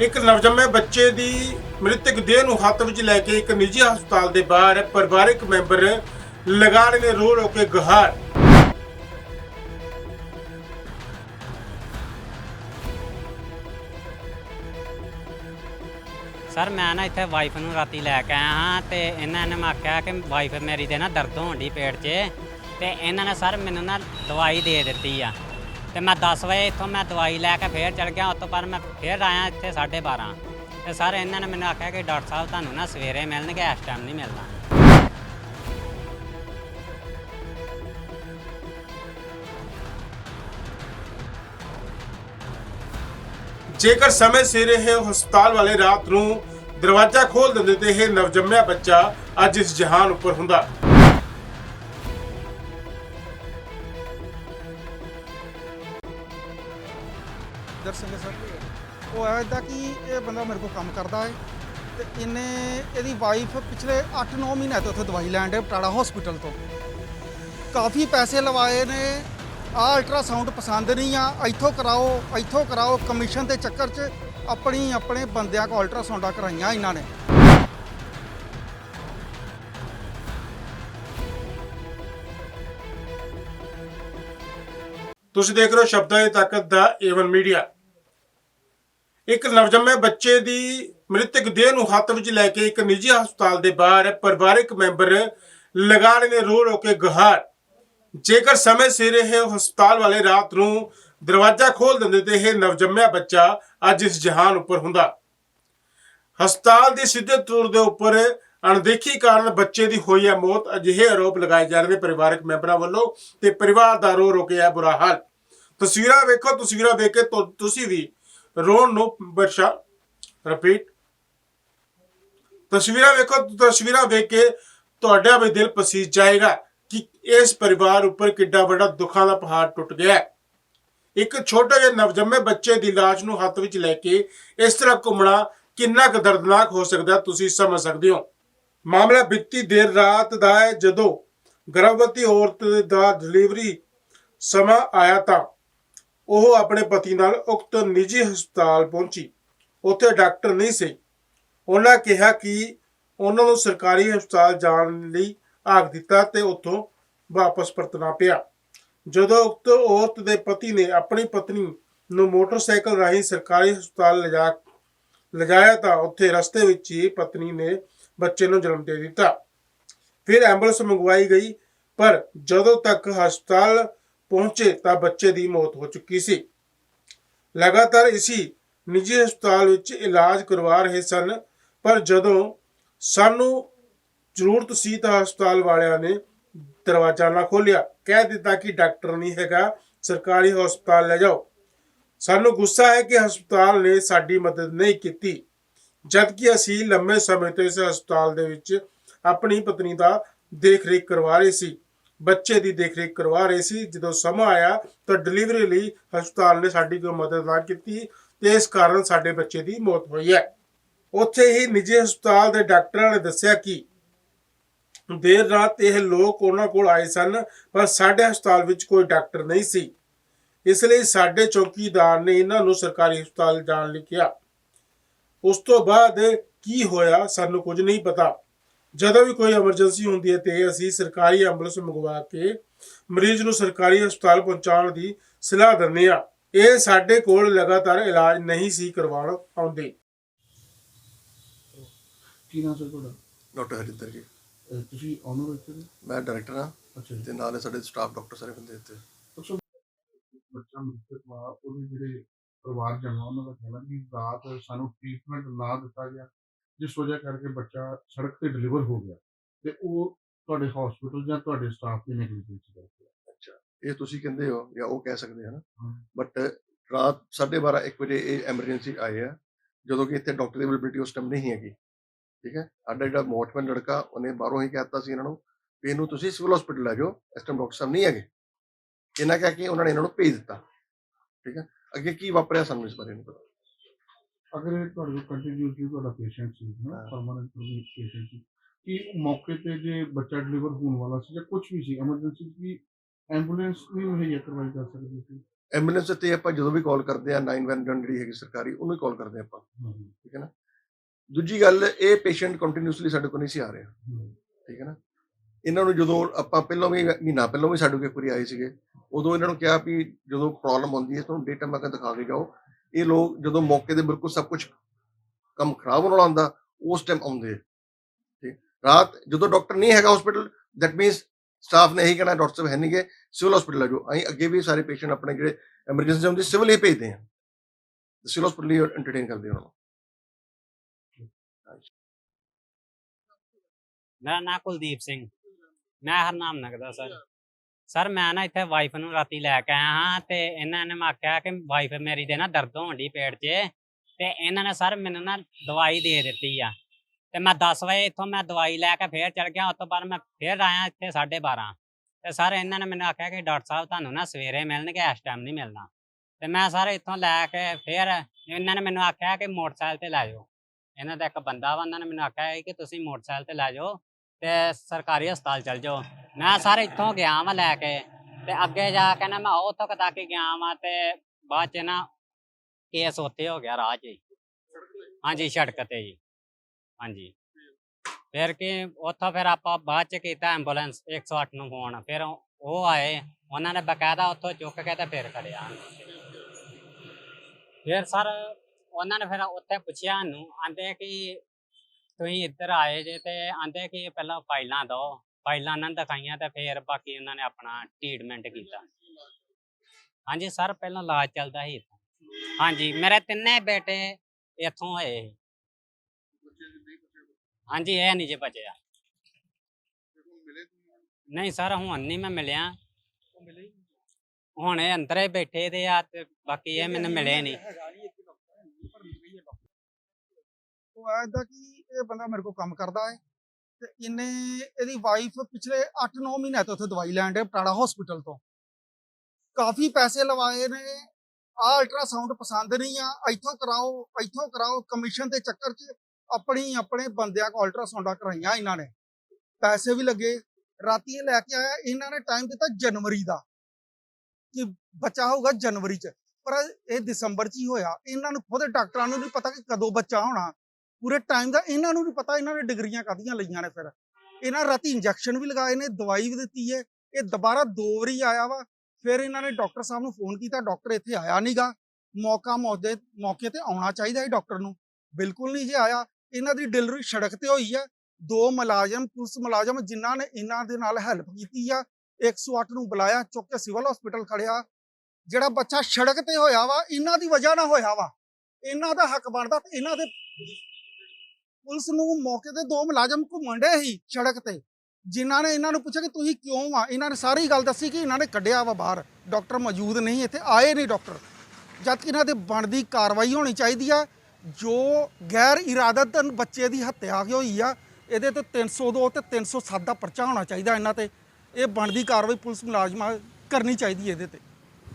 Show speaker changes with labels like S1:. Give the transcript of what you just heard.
S1: ਇੱਕ ਨਵਜੰਮੇ ਬੱਚੇ ਦੀ ਮ੍ਰਿਤਕ ਦੇਹ ਨੂੰ ਹੱਥ ਵਿੱਚ ਲੈ ਕੇ ਇੱਕ ਨਿੱਜੀ ਹਸਪਤਾਲ ਦੇ ਬਾਹਰ ਪਰਿਵਾਰਕ ਮੈਂਬਰ ਲਗਾ ਰਹੇ ਨੇ ਰੋ ਰੋ ਕੇ ਗੁਹਾਰ।
S2: ਸਰ, ਮੈਂ ਨਾ ਇੱਥੇ ਵਾਈਫ ਨੂੰ ਰਾਤੀ ਲੈ ਕੇ ਆਇਆ ਹਾਂ ਤੇ ਇਹਨਾਂ ਨੇ ਆਖਿਆ ਕਿ ਵਾਈਫ ਮੇਰੀ ਦੇ ਨਾ ਦਰਦ ਹੋਣ ਦੀ ਪੇਟ 'ਚ ਤੇ ਇਹਨਾਂ ਨੇ ਸਰ ਮੈਨੂੰ ਨਾ ਦਵਾਈ ਦੇ ਦਿੱਤੀ ਆ। ਤੇ ਮੈਂ 10 ਵਜੇ ਇੱਥੋਂ ਮੈਂ ਦਵਾਈ ਲੈ ਕੇ ਫੇਰ ਚੜ ਗਿਆ, ਉਸ ਤੋਂ ਬਾਅਦ ਮੈਂ ਫੇਰ ਆਇਆ ਇੱਥੇ 12:30 ਤੇ ਸਰ ਇਹਨਾਂ ਨੇ ਮੈਨੂੰ ਆਖਿਆ ਕਿ ਡਾਕਟਰ ਸਾਹਿਬ ਤੁਹਾਨੂੰ ਨਾ ਸਵੇਰੇ ਮਿਲਣਗੇ, ਇਸ ਟਾਈਮ ਨਹੀਂ ਮਿਲਣਾ।
S1: ਜੇਕਰ ਸਮੇਂ ਸਿਰ ਇਹ ਹਸਪਤਾਲ ਵਾਲੇ ਰਾਤ ਨੂੰ ਦਰਵਾਜ਼ਾ ਖੋਲ ਦਿੰਦੇ ਤੇ ਇਹ ਨਵਜੰਮਿਆ ਬੱਚਾ ਅੱਜ ਇਸ ਜਹਾਨ ਉੱਪਰ ਹੁੰਦਾ।
S3: ਦਰਸ਼ਨ ਸਿੰਘ ਸਰ। ਉਹ ਹੈ ਇਦਾਂ ਕਿ ਇਹ ਬੰਦਾ ਮੇਰੇ ਕੋਲ ਕੰਮ ਕਰਦਾ ਹੈ ਤੇ ਇਹਨੇ, ਇਹਦੀ ਵਾਈਫ ਪਿਛਲੇ 8-9 ਮਹੀਨੇ ਤੋਂ ਉੱਥੇ ਦਵਾਈ ਲੈਣ ਦੇ ਬਟਾਲਾ ਹਸਪੀਟਲ ਤੋਂ। ਕਾਫੀ ਪੈਸੇ ਲਵਾਏ ਨੇ ਆ ਅਲਟਰਾਸਾਊਂਡ ਪਸੰਦ ਨਹੀਂ ਆ, ਇੱਥੋਂ ਕਰਾਓ ਇੱਥੋਂ ਕਰਾਓ ਕਮਿਸ਼ਨ ਦੇ ਚੱਕਰ 'ਚ ਆਪਣੀ, ਆਪਣੇ ਬੰਦਿਆਂ ਕੋਲ ਅਲਟਰਾਸਾਊਂਡਾਂ ਕਰਾਈਆਂ ਇਹਨਾਂ ਨੇ।
S1: ਤੁਸੀਂ ਦੇਖ ਰਹੇ ਹੋ ਸ਼ਬਦਾਂ ਦੀ ਤਾਕਤ ਦਾ ਏਵਨ ਮੀਡੀਆ ਇੱਕ ਨਵਜੰਮੇ ਬੱਚੇ ਦੀ ਮ੍ਰਿਤਕ ਦੇਹ ਨੂੰ ਹੱਥ ਵਿੱਚ ਲੈ ਕੇ ਇੱਕ ਨਿੱਜੀ ਹਸਪਤਾਲ ਦੇ ਬਾਹਰ ਪਰਿਵਾਰਕ ਮੈਂਬਰ ਲਗਾ ਰਹੇ ਨੇ ਰੋ ਰੋ ਕੇ ਗੁਹਾਰ। ਜੇਕਰ ਸਮੇਂ ਸਿਰ ਇਹ ਹਸਪਤਾਲ ਵਾਲੇ ਰਾਤ ਨੂੰ ਦਰਵਾਜ਼ਾ ਖੋਲ ਦਿੰਦੇ ਤੇ ਇਹ ਨਵਜੰਮਿਆ ਬੱਚਾ ਅੱਜ ਇਸ ਜਹਾਨ ਉੱਪਰ ਹੁੰਦਾ। ਹਸਪਤਾਲ ਦੀ ਸਿੱਧੇ ਤੌਰ ਦੇ ਉੱਪਰ ਅਣਦੇਖੀ ਕਾਰਨ ਬੱਚੇ ਦੀ ਹੋਈ ਹੈ ਮੌਤ। ਅਜਿਹੇ ਆਰੋਪ ਲਗਾਏ ਜਾ ਰਹੇ ਨੇ ਪਰਿਵਾਰਕ ਮੈਂਬਰਾਂ ਵੱਲੋਂ ਤੇ ਪਰਿਵਾਰ ਦਾ ਰੋ ਰੋ ਕੇ ਹੈ ਬੁਰਾ ਹਾਲ। ਤਸਵੀਰਾਂ ਵੇਖੋ, ਤਸਵੀਰਾਂ ਵੇਖ ਕੇ ਤੁਸੀਂ ਵੀ ਰੋਣ ਨੂੰ ਬਰਸ਼ਾ ਰਿਪੀਟ ਤਸਵੀਰਾਂ ਵੇਖੋ, ਤਸਵੀਰਾਂ ਵੇਖ ਕੇ ਤੁਹਾਡਾ ਵੀ ਦਿਲ ਪਸੀਜ ਜਾਏਗਾ ਕਿ ਇਸ ਪਰਿਵਾਰ ਉੱਪਰ ਕਿੱਡਾ ਵੱਡਾ ਦੁੱਖਾਂ ਦਾ ਪਹਾੜ ਟੁੱਟ ਗਿਆ ਹੈ। ਇੱਕ ਛੋਟੇ ਜਿਹੇ ਨਵਜੰਮੇ ਬੱਚੇ ਦੀ ਲਾਸ਼ ਨੂੰ ਹੱਥ ਵਿੱਚ ਲੈ ਕੇ ਇਸ ਤਰ੍ਹਾਂ ਘੁੰਮਣਾ ਕਿੰਨਾ ਕੁ ਦਰਦਨਾਕ ਹੋ ਸਕਦਾ ਤੁਸੀਂ ਸਮਝ ਸਕਦੇ ਹੋ। ਮਾਮਲਾ ਬੀਤੀ ਦੇਰ ਰਾਤ ਦਾ ਹੈ। ਜਦੋਂ ਗਰਭਵਤੀ ਔਰਤ ਦਾ ਡਿਲੀਵਰੀ ਸਮਾਂ ਆਇਆ ਤਾਂ ਉਹ ਆਪਣੇ ਪਤੀ ਨਾਲ ਉਕਤ ਨਿੱਜੀ ਹਸਪਤਾਲ ਪਹੁੰਚੀ। ਉੱਥੇ ਡਾਕਟਰ ਨਹੀਂ ਸੀ। ਉਹਨਾਂ ਕਿਹਾ ਕਿ ਉਹਨਾਂ ਨੂੰ ਸਰਕਾਰੀ ਹਸਪਤਾਲ ਜਾਣ ਲਈ ਆਖ ਦਿੱਤਾ ਤੇ ਉੱਥੋਂ ਵਾਪਸ ਪਰਤਣਾ ਪਿਆ। ਜਦੋਂ ਉਕਤ ਔਰਤ ਦੇ ਪਤੀ ਨੇ ਆਪਣੀ ਪਤਨੀ ਨੂੰ ਮੋਟਰਸਾਈਕਲ ਰਾਹੀਂ ਸਰਕਾਰੀ ਹਸਪਤਾਲ ਲਿਜਾ, ਲਿਜਾਇਆ ਤਾਂ ਉੱਥੇ ਰਸਤੇ ਵਿੱਚ ਹੀ ਪਤਨੀ ਨੇ ਬੱਚੇ ਨੂੰ ਜਨਮ ਦੇ ਦਿੱਤਾ। ਫਿਰ ਐਂਬੂਲੈਂਸ ਮੰਗਵਾਈ ਗਈ, ਪਰ ਜਦੋਂ ਤੱਕ ਹਸਪਤਾਲ ਪਹੁੰਚੇ ਤਾਂ ਬੱਚੇ ਦੀ ਮੌਤ ਹੋ ਚੁੱਕੀ ਸੀ। ਲਗਾਤਾਰ ਇਸੀ ਨਿੱਜੀ ਹਸਪਤਾਲ ਵਿੱਚ ਇਲਾਜ ਕਰਵਾ ਰਹੇ ਸਨ, ਪਰ ਜਦੋਂ ਸਾਨੂੰ ਜ਼ਰੂਰਤ ਸੀ ਤਾਂ ਹਸਪਤਾਲ ਵਾਲਿਆਂ ਨੇ ਦਰਵਾਜ਼ਾ ਨਾ ਖੋਲਿਆ ਕਹਿ ਦਿੱਤਾ ਕਿ ਡਾਕਟਰ ਨਹੀਂ ਹੈਗਾ, ਸਰਕਾਰੀ ਹਸਪਤਾਲ ਲੈ ਜਾਓ। ਸਾਨੂੰ ਗੁੱਸਾ ਹੈ ਕਿ ਹਸਪਤਾਲ ਨੇ ਸਾਡੀ ਮਦਦ ਨਹੀਂ ਕੀਤੀ, ਜਦਕਿ ਅਸੀਂ ਲੰਮੇ ਸਮੇਂ ਤੋਂ ਇਸ ਹਸਪਤਾਲ ਦੇ ਵਿੱਚ ਆਪਣੀ ਪਤਨੀ ਦਾ ਦੇਖ-ਰੇਖ ਕਰਵਾ ਰਹੇ ਸੀ। ਬੱਚੇ ਦੀ ਦੇਖ-ਰੇਖ ਕਰਵਾ ਰਹੇ ਸੀ। ਜਦੋਂ ਸਮਾਂ ਆਇਆ ਤਾਂ ਡਿਲੀਵਰੀ ਲਈ ਹਸਪਤਾਲ ਨੇ ਸਾਡੀ ਕੋਈ ਮਦਦ ਨਾ ਕੀਤੀ ਤੇ ਇਸ ਕਾਰਨ ਸਾਡੇ ਬੱਚੇ ਦੀ ਮੌਤ ਹੋਈ ਹੈ। ਉੱਥੇ ਹੀ ਨਿੱਜੀ ਹਸਪਤਾਲ ਦੇ ਡਾਕਟਰਾਂ ਨੇ ਦੱਸਿਆ ਕਿ ਦੇਰ ਰਾਤ ਇਹ ਲੋਕ ਉਹਨਾਂ ਕੋਲ ਆਏ ਸਨ, ਪਰ ਸਾਡੇ ਹਸਪਤਾਲ ਵਿੱਚ ਕੋਈ ਡਾਕਟਰ ਨਹੀਂ ਸੀ। ਇਸ ਲਈ ਸਾਡੇ ਚੌਕੀਦਾਰ ਨੇ ਇਹਨਾਂ ਨੂੰ ਸਰਕਾਰੀ ਹਸਪਤਾਲ ਜਾਣ ਲਈ ਕਿਹਾ। ਉਸ ਤੋਂ ਬਾਅਦ ਕੀ ਹੋਇਆ ਸਾਨੂੰ ਕੁਝ ਨਹੀਂ ਪਤਾ। ਜਦੋਂ ਵੀ ਕੋਈ ਐਮਰਜੈਂਸੀ ਹੁੰਦੀ ਹੈ ਤੇ ਅਸੀਂ ਸਰਕਾਰੀ ਐਂਬੂਲੈਂਸ ਮੰਗਵਾ ਕੇ ਮਰੀਜ਼ ਨੂੰ ਸਰਕਾਰੀ ਹਸਪਤਾਲ ਪਹੁੰਚਾਉਣ ਦੀ ਸਲਾਹ ਦਿੰਦੇ ਆ ਇਹ ਸਾਡੇ ਕੋਲ ਲਗਾਤਾਰ ਇਲਾਜ ਨਹੀਂ ਸੀ ਕਰਵਾਉਣ ਆਉਂਦੇ।
S4: ਕੀ ਨਾਮ ਸਰ ਤੁਹਾਡਾ?
S5: ਡਾਕਟਰ ਹਰਿੰਦਰ ਜੀ।
S4: ਅਹ ਤੁਸੀਂ ਆਨਰ ਹੋ ਇੱਥੇ ਦੇ?
S5: ਮੈਂ ਡਾਇਰੈਕਟਰ ਹਾਂ
S4: ਅੱਛਾ ਜੀ।
S5: ਤੇ ਨਾਲ ਸਾਡੇ ਸਟਾਫ ਡਾਕਟਰ ਸਾਰੇ ਬੰਦੇ ਇੱਥੇ।
S4: ਬੱਚਾ ਮ੍ਰਿਤਕ ਵਾ ਉਹਦੇ ਜਿਹੜੇ ਪਰਿਵਾਰ ਜਨਵਾ ਉਹਨਾਂ ਦਾ ਕਹਿਣਾ ਕਿ ਰਾਤ ਸਾਨੂੰ ਟ੍ਰੀਟਮੈਂਟ ਨਾ ਦਿੱਤਾ ਗਿਆ। ਜਿਸ ਵਜ੍ਹਾ ਕਰਕੇ ਬੱਚਾ ਸੜਕ ਤੇ ਡਿਲੀਵਰ ਹੋ ਗਿਆ ਤੇ ਉਹ ਤੁਹਾਡੇ ਹਸਪੀਟਲ ਜਾਂ ਤੁਹਾਡੇ ਸਟਾਫ ਦੀ ਨੈਗਲੀਜੈਂਸ ਦਾ
S5: ਅੱਛਾ ਇਹ ਤੁਸੀਂ ਕਹਿੰਦੇ ਹੋ ਜਾਂ ਉਹ ਕਹਿ ਸਕਦੇ ਹਨ।
S4: ਹਾਂ।
S5: ਬਟ ਰਾਤ 12:30 1 ਵਜੇ ਇਹ ਐਮਰਜੈਂਸੀ ਆਏ ਆ ਜਦੋਂ ਕਿ ਇੱਥੇ ਡਾਕਟਰ ਦੀ ਅਵੇਲੇਬਿਲਿਟੀ ਉਸ ਟਾਈਮ ਨਹੀਂ ਹੈਗੀ ਠੀਕ ਹੈ? ਸਾਡਾ ਜਿਹੜਾ ਮੋਟਮੈਨ ਲੜਕਾ ਉਹਨੇ ਬਾਹਰੋਂ ਹੀ ਕਹਿਤਾ ਸੀ ਇਹਨਾਂ ਨੂੰ ਵੀ ਇਹਨੂੰ ਤੁਸੀਂ ਸਿਵਲ ਹਸਪੀਟਲ ਲੈ ਜਾਓ ਇਸ ਟਾਈਮ ਡਾਕਟਰ ਸਾਹਿਬ ਨਹੀਂ ਹੈਗੇ। ਇਹਨਾਂ ਕਹਿ ਕੇ ਉਹਨਾਂ ਨੇ ਇਹਨਾਂ ਨੂੰ ਭੇਜ ਦਿੱਤਾ ਠੀਕ ਹੈ? ਅੱਗੇ ਕੀ ਵਾਪਰਿਆ ਸਾਨੂੰ ਇਸ ਬਾਰੇ ਨਹੀਂ ਪਤਾ?
S4: ਅਗਰ ਇਹ ਤੁਹਾਡੇ ਕੋਲ ਕੰਟੀਨਿਊਸਲੀ ਤੁਹਾਡਾ ਪੇਸ਼ੈਂਟ ਸੀ ਨਾ
S5: ਹਾਂ।
S4: ਪਰਮਾਨੈਂਟ ਪੇਸ਼ੈਂਟ ਸੀ ਕਿ ਮੌਕੇ ਤੇ ਜੇ ਬੱਚਾ ਡਿਲੀਵਰ ਹੋਣ ਵਾਲਾ ਸੀ ਜਾਂ ਕੁਝ ਵੀ ਸੀ ਐਮਰਜੈਂਸੀ ਦੀ ਐਂਬੂਲੈਂਸ ਨਹੀਂ ਮੁਹੱਈਆ ਕਰਵਾਈ ਜਾ ਸਕਦੀ ਸੀ?
S5: ਐਂਬੂਲੈਂਸ ਤੇ ਆਪਾਂ ਜਦੋਂ ਵੀ ਕਾਲ ਕਰਦੇ ਆ 911 ਜਿਹੜੀ ਹੈਗੀ ਸਰਕਾਰੀ ਉਹਨੂੰ ਕਾਲ ਕਰਦੇ ਆ ਆਪਾਂ। ਠੀਕ ਹੈ ਨਾ? ਦੂਜੀ ਗੱਲ ਇਹ ਪੇਸ਼ੈਂਟ ਕੰਟੀਨਿਊਸਲੀ ਸਾਡੇ ਕੋਲ ਨਹੀਂ ਸੀ ਆ ਰਿਹਾ। ਠੀਕ ਹੈ ਨਾ? ਇਹਨਾਂ ਨੂੰ ਜਦੋਂ ਆਪਾਂ ਪਹਿਲਾਂ ਵੀ ਮਹੀਨਾ ਪਹਿਲਾਂ ਵੀ ਸਾਡੇ ਕੋਲ ਇੱਕ ਵਾਰੀ ਆਏ ਸੀਗੇ ਉਦੋਂ ਇਹਨਾਂ ਨੂੰ ਕਿਹਾ ਵੀ ਜਦੋਂ ਪ੍ਰੋਬਲਮ ਹੁੰਦੀ ਹੈ ਤੁਹਾਨੂੰ ਡੇਟਾ ਮੈਂ ਦਿਖਾ ਕੇ ਜਾਓ। ਇਹ ਲੋਕ ਜਦੋਂ ਮੌਕੇ ਤੇ ਬਿਲਕੁਲ ਸਭ ਕੁਝ ਕੰਮ ਖਰਾਬ ਹੋਣ ਵਾਲਾ ਉਸ ਟਾਈਮ ਆਉਂਦੇ ਠੀਕ, ਰਾਤ ਜਦੋਂ ਡਾਕਟਰ ਨਹੀਂ ਹੈਗਾ ਹਸਪੀਟਲ ਦੈਟ ਮੀਨਸ ਸਟਾਫ ਨੇ ਇਹੀ ਕਹਿਣਾ ਡਾਕਟਰ ਸਾਹਿਬ ਹੈ ਨਹੀਂਗੇ ਸਿਵਲ ਹਸਪੀਟਲ ਆ ਜਾਓ। ਅਸੀਂ ਅੱਗੇ ਵੀ ਸਾਰੇ ਪੇਸ਼ੈਂਟ ਆਪਣੇ ਜਿਹੜੇ ਐਮਰਜੈਂਸੀ ਹੁੰਦੀ ਸਿਵਲ ਹੀ ਭੇਜਦੇ ਆ। ਸਿਵਲ ਹਸਪੀਟਲ ਹੀ ਐਂਟਰਟੇਨ ਕਰਦੇ ਉਹਨਾਂ ਨੂੰ।
S2: ਮੇਰਾ ਨਾਂ ਕੁਲਦੀਪ ਸਿੰਘ। ਮੈਂ ਹਰਨਾਮ ਨਗਰ ਦਾ, ਸਰ। ਸਰ, ਮੈਂ ਨਾ ਇੱਥੇ ਵਾਈਫ ਨੂੰ ਰਾਤੀ ਲੈ ਕੇ ਆਇਆ ਹਾਂ ਤੇ ਇਹਨਾਂ ਨੇ ਮੈਂ ਆਖਿਆ ਕਿ ਵਾਈਫ ਮੇਰੀ ਦੇ ਨਾ ਦਰਦ ਹੋਣ ਡਈ ਪੇਟ 'ਚ ਤੇ ਇਹਨਾਂ ਨੇ ਸਰ ਮੈਨੂੰ ਨਾ ਦਵਾਈ ਦੇ ਦਿੱਤੀ ਆ। ਤੇ ਮੈਂ 10 ਵਜੇ ਇੱਥੋਂ ਮੈਂ ਦਵਾਈ ਲੈ ਕੇ ਫੇਰ ਚੜ ਗਿਆ, ਉਸ ਤੋਂ ਬਾਅਦ ਮੈਂ ਫੇਰ ਆਇਆ ਇੱਥੇ 12:30 ਤੇ ਸਰ, ਇਹਨਾਂ ਨੇ ਮੈਨੂੰ ਆਖਿਆ ਕਿ ਡਾਕਟਰ ਸਾਹਿਬ ਤੁਹਾਨੂੰ ਨਾ ਸਵੇਰੇ ਮਿਲਣਗੇ, ਇਸ ਟਾਈਮ ਨਹੀਂ ਮਿਲਣਾ। ਤੇ ਮੈਂ ਸਰ ਇੱਥੋਂ ਲੈ ਕੇ ਫੇਰ ਇਹਨਾਂ ਨੇ ਮੈਨੂੰ ਆਖਿਆ ਕਿ ਮੋਟਰਸਾਈਕਲ ਤੇ ਲੈ ਜਾਓ। ਇਹਨਾਂ ਦਾ ਇੱਕ ਬੰਦਾ ਵਾ, ਉਹਨਾਂ ਨੇ ਮੈਨੂੰ ਆਖਿਆ ਕਿ ਤੁਸੀਂ ਮੋਟਰਸਾਈਕਲ ਤੇ ਲੈ ਜਾਓ ਤੇ ਸਰਕਾਰੀ ਹਸਪਤਾਲ ਚਲ ਜਾਓ। ਮੈਂ ਸਰ ਇੱਥੋਂ ਗਿਆ ਵਾਂ ਲੈ ਕੇ, ਤੇ ਅੱਗੇ ਜਾ ਕੇ ਨਾ ਮੈਂ ਉੱਥੋਂ ਕੁ ਤੱਕ ਗਿਆ ਵਾਂ ਤੇ ਬਾਅਦ ਚ ਨਾ ਕੇਸ ਉੱਥੇ ਹੋ ਗਿਆ ਰਾਹ 'ਚ ਹੀ। ਹਾਂਜੀ, ਸੜਕ ਤੇ ਜੀ। ਹਾਂਜੀ। ਫਿਰ ਕਿ ਉੱਥੋਂ ਫਿਰ ਆਪਾਂ ਬਾਅਦ ਚ ਕੀਤਾ ਐਂਬੂਲੈਂਸ 108 ਨੂੰ ਫੋਨ, ਫਿਰ ਉਹ ਆਏ, ਉਹਨਾਂ ਨੇ ਬਕਾਇਦਾ ਉੱਥੋਂ ਚੁੱਕ ਕੇ ਤੇ ਫਿਰ ਖੜਿਆ ਫਿਰ ਸਰ ਉਹਨਾਂ ਨੇ ਫਿਰ ਉੱਥੇ ਪੁੱਛਿਆ ਸਾਨੂੰ, ਆਂਦੇ ਕਿ ਤੁਸੀਂ ਇੱਧਰ ਆਏ ਜੇ ਤੇ ਆਂਦੇ ਕਿ ਪਹਿਲਾਂ ਫਾਈਲਾਂ ਦਿਓ। ਫਾਈਲਾਂ ਉਹਨਾਂ ਨੇ ਦਿਖਾਈਆਂ ਤੇ ਫਿਰ ਬਾਕੀ ਉਹਨਾਂ ਨੇ ਆਪਣਾ ਟ੍ਰੀਟਮੈਂਟ ਕੀਤਾ। ਹਾਂਜੀ ਸਰ, ਪਹਿਲਾਂ ਇਲਾਜ ਚੱਲਦਾ ਸੀ ਇੱਥੋਂ। ਹਾਂਜੀ, ਮੇਰੇ ਤਿੰਨੇ ਬੇਟੇ ਇੱਥੋਂ ਹੋਏ ਸੀ। ਹਾਂਜੀ, ਇਹ ਨਹੀਂ ਜੇ ਬਚਿਆ। ਨਹੀਂ ਸਰ, ਹੁਣ ਨਹੀਂ ਮੈਂ ਮਿਲਿਆ। ਹੁਣ ਇਹ ਅੰਦਰ ਬੈਠੇ ਦੇ ਆ ਤੇ ਬਾਕੀ ਇਹ ਮੈਨੂੰ ਮਿਲੇ ਨਹੀਂ।
S3: ਉਹ ਐਦਾ ਕਿ ਇਹ ਬੰਦਾ ਮੇਰੇ ਕੋਲ ਕੰਮ ਕਰਦਾ ਹੈ। ਤੇ ਇਹਨੇ ਇਹਦੀ ਵਾਈਫ ਪਿਛਲੇ 8-9 ਮਹੀਨਿਆਂ ਤੋਂ ਉੱਥੇ ਦਵਾਈ ਲੈਣ ਦੇ ਪਟਾੜਾ ਹਸਪੀਟਲ ਤੋਂ। ਕਾਫੀ ਪੈਸੇ ਲਵਾਏ ਨੇ। ਆ ਅਲਟਰਾਸਾਊਂਡ ਪਸੰਦ ਨਹੀਂ ਆ। ਇੱਥੋਂ ਕਰਾਓ ਇੱਥੋਂ ਕਰਾਓ। ਕਮਿਸ਼ਨ ਦੇ ਚੱਕਰ 'ਚ ਆਪਣੀ, ਆਪਣੇ ਬੰਦਿਆਂ ਕੋਲ ਅਲਟਰਾਸਾਊਂਡਾਂ ਕਰਾਈਆਂ ਇਹਨਾਂ ਨੇ। ਪੈਸੇ ਵੀ ਲੱਗੇ। ਰਾਤੀ ਇਹ ਲੈ ਕੇ ਆਇਆ, ਇਹਨਾਂ ਨੇ ਟਾਈਮ ਦਿੱਤਾ ਜਨਵਰੀ ਦਾ ਕਿ ਬੱਚਾ ਹੋਊਗਾ ਜਨਵਰੀ 'ਚ। ਪਰ ਇਹ ਦਸੰਬਰ 'ਚ ਹੀ ਹੋਇਆ। ਇਹਨਾਂ ਨੂੰ ਖੁਦ ਡਾਕਟਰਾਂ ਨੂੰ ਨਹੀਂ ਪਤਾ ਕਿ ਕਦੋਂ ਬੱਚਾ ਹੋਣਾ। ਪੂਰੇ ਟਾਈਮ ਦਾ ਇਹਨਾਂ ਨੂੰ ਨਹੀਂ ਪਤਾ, ਇਹਨਾਂ ਨੇ ਡਿਗਰੀਆਂ ਕਾਦੀਆਂ ਲਈਆਂ ਨੇ ਫਿਰ। ਇਹਨਾਂ ਰਾਤੀ ਇੰਜੈਕਸ਼ਨ ਵੀ ਲਗਾਏ ਨੇ, ਦਵਾਈ ਵੀ ਦਿੱਤੀ ਹੈ। ਇਹ ਦੁਬਾਰਾ ਦੋ ਵਾਰੀ ਆਇਆ ਵਾ, ਫਿਰ ਇਹਨਾਂ ਨੇ ਡਾਕਟਰ ਸਾਹਿਬ ਨੂੰ ਫੋਨ ਕੀਤਾ ਡਾਕਟਰ ਇੱਥੇ ਆਇਆ ਨਹੀਂਗਾ ਮੌਕਾ ਮੌਕੇ ਮੌਕੇ ਤੇ ਆਉਣਾ ਚਾਹੀਦਾ ਹੈ ਡਾਕਟਰ ਨੂੰ। ਬਿਲਕੁਲ ਨਹੀਂ ਜੇ ਆਇਆ। ਇਹਨਾਂ ਦੀ ਡਿਲੀਵਰੀ ਸੜਕ ਤੇ ਹੋਈ ਹੈ। ਦੋ ਮੁਲਾਜ਼ਮ, ਪੁਲਿਸ ਮੁਲਾਜ਼ਮ ਜਿਨ੍ਹਾਂ ਨੇ ਇਹਨਾਂ ਦੇ ਨਾਲ ਹੈਲਪ ਕੀਤੀ ਆ 108 ਨੂੰ ਬੁਲਾਇਆ, ਚੁੱਕ ਕੇ ਸਿਵਲ ਹਸਪੀਟਲ ਖੜਿਆ। ਜਿਹੜਾ ਬੱਚਾ ਸੜਕ ਤੇ ਹੋਇਆ ਵਾ, ਇਹਨਾਂ ਦੀ ਵਜ੍ਹਾ ਨਾਲ ਹੋਇਆ ਵਾ। ਇਹਨਾਂ ਦਾ ਹੱਕ ਬਣਦਾ ਤੇ ਇਹਨਾਂ ਦੇ ਪੁਲਿਸ ਨੂੰ ਮੌਕੇ ਤੇ ਦੋ ਮੁਲਾਜ਼ਮ ਘੁੰਮਣ ਡੇ ਸੀ ਸੜਕ ਤੇ, ਜਿਨ੍ਹਾਂ ਨੇ ਇਹਨਾਂ ਨੂੰ ਪੁੱਛਿਆ ਕਿ ਤੁਸੀਂ ਕਿਉਂ ਆ? ਇਹਨਾਂ ਨੇ ਸਾਰੀ ਗੱਲ ਦੱਸੀ ਕਿ ਇਹਨਾਂ ਨੇ ਕੱਢਿਆ ਵਾ ਬਾਹਰ। ਡਾਕਟਰ ਮੌਜੂਦ ਨਹੀਂ, ਇੱਥੇ ਆਏ ਨਹੀਂ ਡਾਕਟਰ। ਜਦ ਕਿ ਇਹਨਾਂ ਤੇ ਬਣਦੀ ਕਾਰਵਾਈ ਹੋਣੀ ਚਾਹੀਦੀ ਆ, ਜੋ ਗੈਰ ਇਰਾਦਤਨ ਬੱਚੇ ਦੀ ਹੱਤਿਆ ਹੋਈ ਆ, ਇਹਦੇ ਤੇ 302 ਤੇ 307 ਦਾ ਪਰਚਾ ਹੋਣਾ ਚਾਹੀਦਾ ਇਹਨਾਂ ਤੇ। ਇਹ ਬਣਦੀ ਕਾਰਵਾਈ ਪੁਲਿਸ ਮੁਲਾਜ਼ਮਾਂ ਕਰਨੀ ਚਾਹੀਦੀ ਹੈ ਇਹਦੇ ਤੇ।